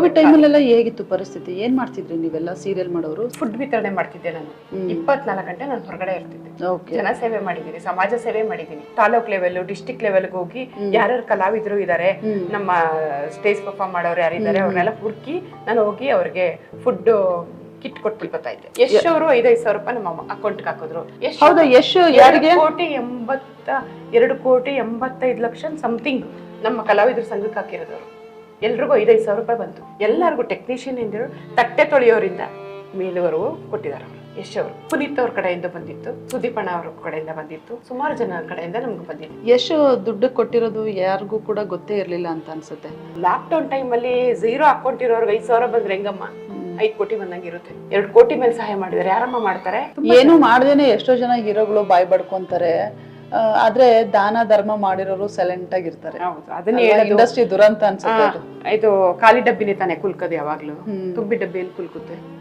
Covid ಟೈಮಲ್ಲೆಲ್ಲ ಹೇಗಿತ್ತು ಪರಿಸ್ಥಿತಿ? ಏನ್ ಮಾಡ್ತಿದ್ರಿ ನೀವೆಲ್ಲ ಸೀರಿಯಲ್ ಮಾಡೋರು? ಫುಡ್ ವಿತರಣೆ ಮಾಡ್ತಿದ್ದೆ ನಾನು. ಇಪ್ಪತ್ನಾಲ್ಕು ಗಂಟೆ ನಾನು ಹೊರಗಡೆ ಇರ್ತಿದ್ದೆ. ಜನ ಸೇವೆ ಮಾಡಿದ್ದೀನಿ ಸಮಾಜ ಸೇವೆ ಮಾಡಿದ್ದೀನಿ. ತಾಲೂಕ್ ಲೆವೆಲ್ ಡಿಸ್ಟಿಕ್ ಲೆವೆಲ್ಗೆ ಹೋಗಿ ಯಾರ್ಯಾರು ಕಲಾವಿದರು ಇದ್ದಾರೆ ನಮ್ಮ ಸ್ಟೇಜ್ ಪರ್ಫಾರ್ಮ್ ಮಾಡೋರು ಯಾರಿದ್ದಾರೆ ಅವ್ರನ್ನೆಲ್ಲ ಹುಡುಕಿ ನಾನು ಹೋಗಿ ಅವ್ರಿಗೆ ಫುಡ್ ಕಿಟ್ ಕೊಟ್ಟು ಬರ್ತಾ ಇದ್ದೆ. ಯಶ್ ಅವರು ಐದೈದು ಸಾವಿರ ರೂಪಾಯಿ ನಮ್ಮ ಅಕೌಂಟ್ಗೆ ಹಾಕಿದ್ರು. ಯಶ್ ಹೌದಾ ಎಷ್ಟು ಯಾರಿಗೆ? ಕೋಟಿ ಎಂಬತ್ತ ಎರಡು ಕೋಟಿ ಎಂಬತ್ತೈದು ಲಕ್ಷ ಸಮಥಿಂಗ್ ನಮ್ಮ ಕಲಾವಿದರ ಸಂಘಕ್ಕೆ ಹಾಕಿರೋದವರು ಎಲ್ರಿಗೂ ಐದೈದು ಸಾವಿರ ರೂಪಾಯಿ ಬಂತು. ಎಲ್ಲರಿಗೂ ಟೆಕ್ನಿಷಿಯನ್ ಇಂದ ತಟ್ಟೆ ತೊಳೆಯೋರಿಂದ ಮೇಲುವರೆಗೂ ಕೊಟ್ಟಿದ್ದಾರೆ ಅವರು. ಯಶ್ ಅವರು. ಪುನೀತ್ ಅವ್ರ ಕಡೆಯಿಂದ ಬಂದಿತ್ತು. ಸುದೀಪಣ್ಣ ಅವ್ರ ಕಡೆಯಿಂದ ಬಂದಿತ್ತು. ಸುಮಾರು ಜನ ಕಡೆಯಿಂದ ನಮ್ಗೆ ಬಂದಿತ್ತು. ಯಶ್ ದುಡ್ಡು ಕೊಟ್ಟಿರೋದು ಯಾರಿಗೂ ಕೂಡ ಗೊತ್ತೇ ಇರಲಿಲ್ಲ ಅಂತ ಅನ್ಸುತ್ತೆ. ಲಾಕ್ಡೌನ್ ಟೈಮಲ್ಲಿ ಝೀರೋ ಅಕೌಂಟ್ ಇರೋರ್ಗೆ ಐದು ಸಾವಿರ ಬಂದ್ರೆ ಹೆಂಗಮ್ಮ? ಐದು ಕೋಟಿ ಬಂದಂಗಿರುತ್ತೆ ಎರಡು ಕೋಟಿ ಮೇಲೆ ಸಹಾಯ ಮಾಡಿದ್ರೆ ಯಾರಮ್ಮ ಮಾಡ್ತಾರೆ. ಏನು ಮಾಡ್ದೇನೆ ಎಷ್ಟೋ ಜನ ಹೀರೋಗಳು ಬಾಯ್ ಬಡ್ಕೊಂತಾರೆ. ಆದ್ರೆ ದಾನ ಧರ್ಮ ಮಾಡಿರೋರು ಸೈಲೆಂಟ್ ಆಗಿರ್ತಾರೆ ಹೌದು ಅದನ್ನೇ ಹೇಳೋದು. ಇಂಡಸ್ಟ್ರಿ ದುರಂತ ಅನ್ಸುತ್ತೆ ಇದು ಖಾಲಿ ಡಬ್ಬಿನೇ ತಾನೆ ಕುಲ್ಕದು ಯಾವಾಗ್ಲೂ. ತುಂಬಿ ಡಬ್ಬಿಯಲ್ಲಿ ಕುಲ್ಕುತ್ತೆ.